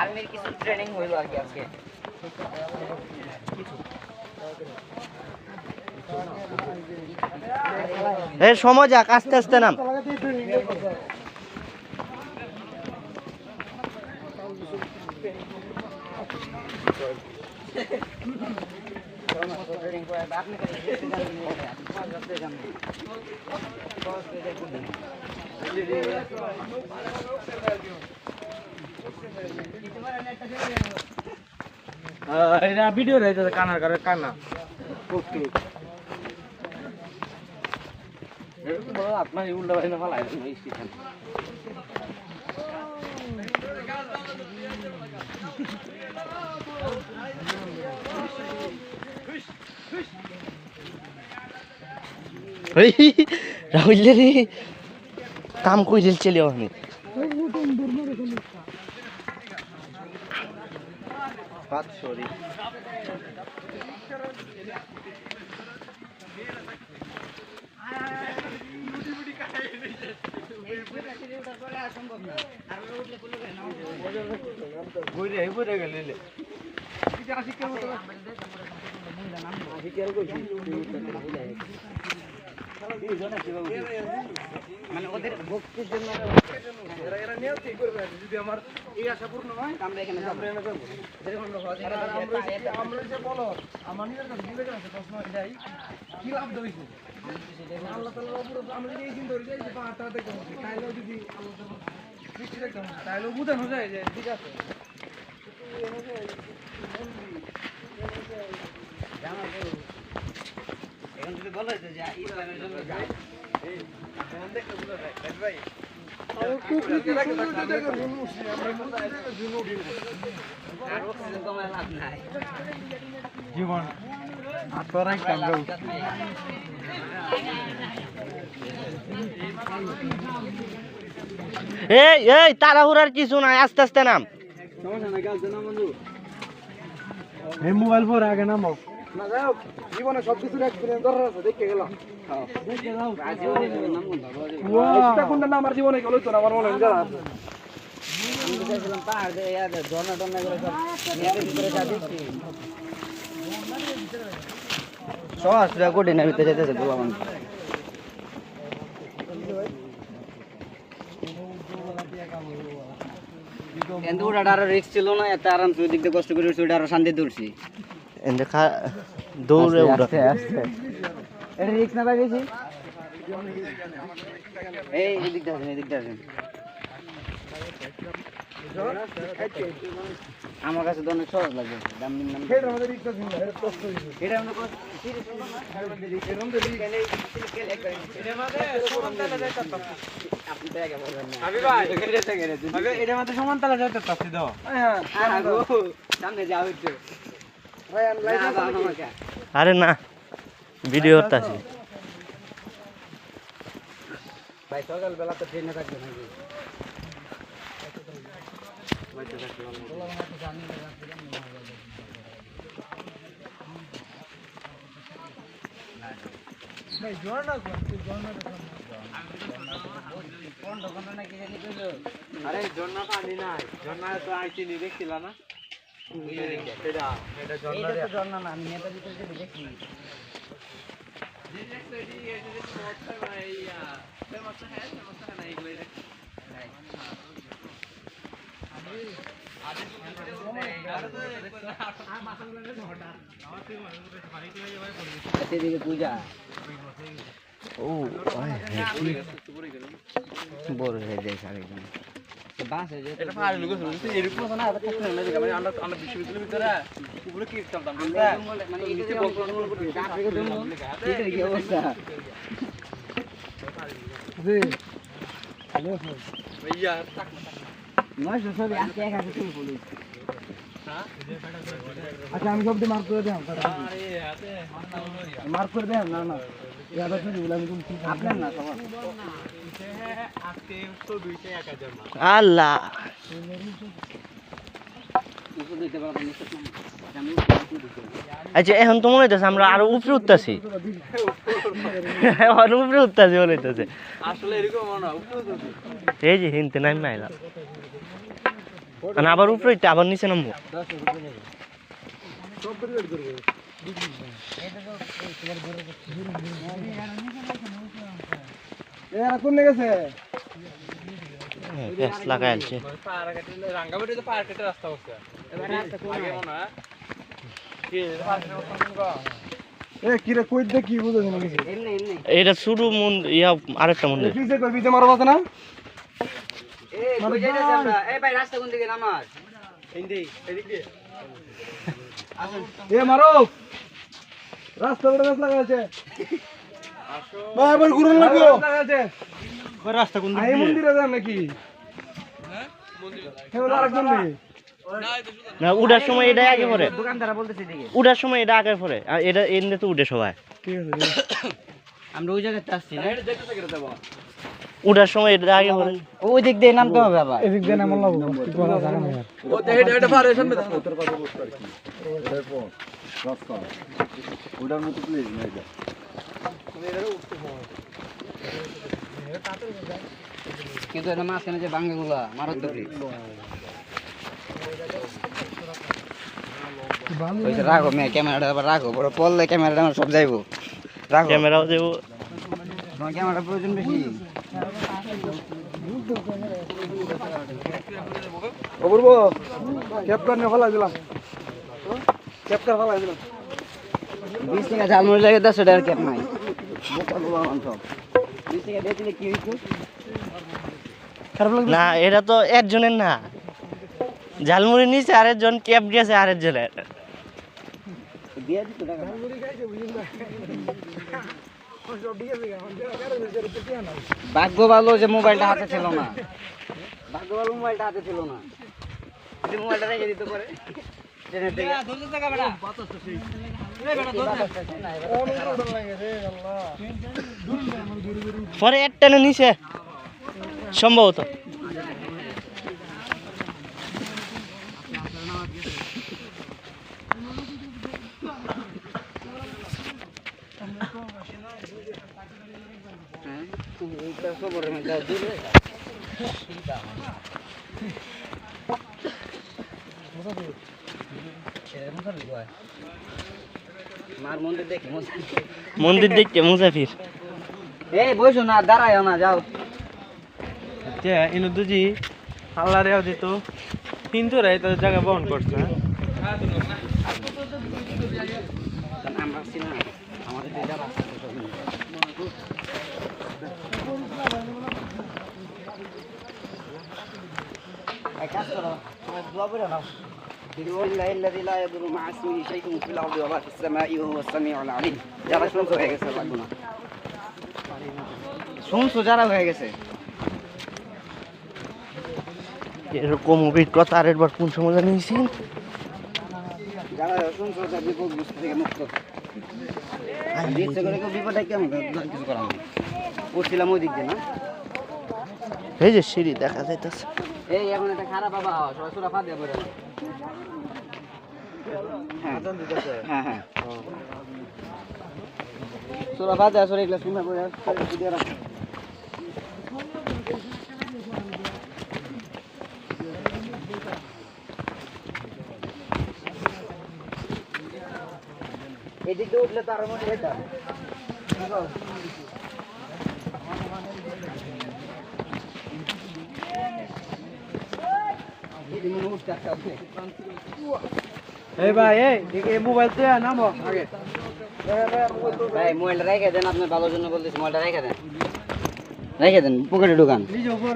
আর্মির কিছু ট্রেনিং হইল আর কি আজকে। সময় যাক আস্তে আস্তে নাম। ট্রেনিং এটা ভিডিও রয়েছে কানার করে কানা। ওকে আপনার উল্টা বাইনা ফালাই স্টেশন ওই রাহুল রে কাম কই দিল চলে আমি বইরে বইরে গেলে মানে ওদের ভক্তির জন্য যদি আমার এই আশা পূর্ণ হয় আমরা এখানে যাব। আমরা যে বলো আমার নিজের কাছে নিজের কাছে প্রশ্ন এটাই। কি লাভ দইছে আল্লাহ উপরে আমরা যদি এই দিন ধরে যাই যে তাইলেও যদি আল্লাহ তাআলা সৃষ্টি তাইলেও বুঝানো যায় যে ঠিক আছে এখন যদি বলো যে যা ইসলামের জন্য যাও আর অক্সিজেন কমায় লাভ নাই জীবন। কামড়ে এই এই তাড়াহুড়ার কিছু নাই আস্তে আস্তে নাম। সমস্যা নাই কাজ না বন্ধু এই মোবাইল পরে আগে নামাও। না যাই হোক জীবনে সব কিছুর এক্সপিরিয়েন্স দরকার আছে দেখে গেলাম। না আমার জীবনে গেলো তো আমার মনে হয় পাহাড় ঝর্ণা টর্ণা করে সব নেটের ভিতরে যা দেখছি সহজটা কোটি না ভিতরে যেতেছে গোলা মানুষ কিন্তু ওটা আরও রিক্স ছিল না এত আরাম ওই দিক দিয়ে কষ্ট করে ওটা আরও শান্তি তুলছি। দৌড়ে এটা রিক্স না বেশি? এই এদিকটা আছেন এদিকটা আছেন আমার কাছে তো অনেক সহজ লাগে। দাম দিন দাম এটার মধ্যে রিক্সা এটা কষ্ট হয়েছে এটা আমরা না। এরকম আপনি তো আগে বলবেন না। ভাই। এটা তো সমান তালা যাইতে তাসি দাও হ্যাঁ হ্যাঁ, সামনে যাও একটু। আরে না ভিডিও করতেছি ভাই সকালবেলা তো ট্রেনে থাকবে নাকি? আরে ঝর্ণা পানি নাই। ঝর্ণা তো আইছি নি দেখছিলা না? পূজা ও বড় হয়ে যায় আরেকজন বাসে সব এটা এক আছে আচ্ছা আমি সব মার্ক করে দিলাম মার্ক করে দিলাম না না। ইয়াদা ছবি বলে আমি কোন ঠিক আপনার না সবার। আল্লাহ। আচ্ছা এখন তো মনে হইতেছে আমরা আরও উপরে উঠতেছি। উপরে উঠতেছি মনে হইতেছে। আসলে এরকম মনে এই যে হিনতে নাই মাইলাম মানে আবার উপরে আবার নিচে নামবো? এটা শুরু মন ইয়া আরেকটা মন্দির মারবা না এই কই যাইতেছে আমরা এই ভাই রাস্তা কোন দিকে? নামাজ। এ মারো রাস্তা বড় গাছ লাগাছে ভাই আবার ঘুরন লাগবে রাস্তা কোন আই মন্দিরে যান নাকি? হ্যাঁ? না উঠার সময় এটা আগে পরে। দোকানদারা উঠার সময় এটা আগে পরে। আর এটা এমনি তো উঠে সবাই। ঠিক আছে আমরা ওই জায়গাতে আসছি না? উঠার সময় এটা আগে পরে ওই দিক দিয়ে নামতে হবে আবার। এদিক লাগবো না? ও তে এটা এটা পারে সামনে উত্তর পাশে বসতে আর কি? রাস্তা ওটার মতো প্লেস না এটা কিন্তু এটা মাঝখানে যে বাঙ্গাগুলা মারাত্মক ওইটা রাখো মেয়ে ক্যামেরাটা আবার রাখো বড় পড়লে ক্যামেরাটা আমার সব যাইবো। রাখো ক্যামেরাও ক্যামেরা প্রয়োজন বেশি? অপূর্ব। ফেলা দিলাম। ক্যাপকার ফেলা দিলাম। বিশ টাকা ঝালমুড়ি লাগে দশ টাকার ক্যাপ নাই। না এটা তো একজনের না। ঝালমুড়ি নিচে আরেকজন ক্যাপ গেছে আরেকজনের। দিয়ে দিত টাকা? ভাগ্য ভালো যে মোবাইলটা হাতে ছিল না। ভাগ্য ভালো মোবাইলটা হাতে ছিল না। যদি মোবাইলটা রেখে দিতে পারে পরে একটানে নিচে সম্ভবত হ্যাঁ এইটা খবরের মধ্যে দূরে মার মন্দির দেখি মন্দির মন্দির দেখতে মুসাফির। এই বসো না দাঁড়ায় না যাও। যে ইনু দুজি আল্লাহ রেও দিত কিন্তু রে তো জায়গা বহন করছে হ্যাঁ? আমরা আমাদের যে যারা আছে সব মিলে। এক কাজ করো, সবাই দোয়া করে নাও। بالله الذي لا يضر مع اسمه شيء في الارض ولا في السماء وهو السميع العليم যারা শুনছো হয়ে গেছে লাগবে না শুনছো যারা হয়ে গেছে এরকম অভিজ্ঞতা আর একবার কোন সময় জানিয়েছি যারা শুনছো তার বিপদ বুঝতে থেকে মুক্ত ইচ্ছে করে কেউ বিপদে কেমন কিছু করা না পড়ছিলাম ওই দিক দিয়ে না এই যে সিঁড়ি দেখা যাইতেছে এই এখন একটা খারাপ আবহাওয়া সবাই সুরা ফাঁদ পড়ে হ্যাঁ। হ্যাঁ হ্যাঁ। সুরা ফাঁদ দিয়ে আসলে এগুলো শুনে পড়ে দিয়ে রাখো। এদিকে উঠলে তার মধ্যে এটা এদিকে মনে হয় উঠতে আসতে এই ভাই এই দেখে মোবাইল তো নামো আগে ভাই মোবাইলটা রেখে দেন আপনার ভালোর জন্য বলতেছি মোবাইলটা রেখে দেন রেখে দেন পকেটে ঢুকান নিজে উপর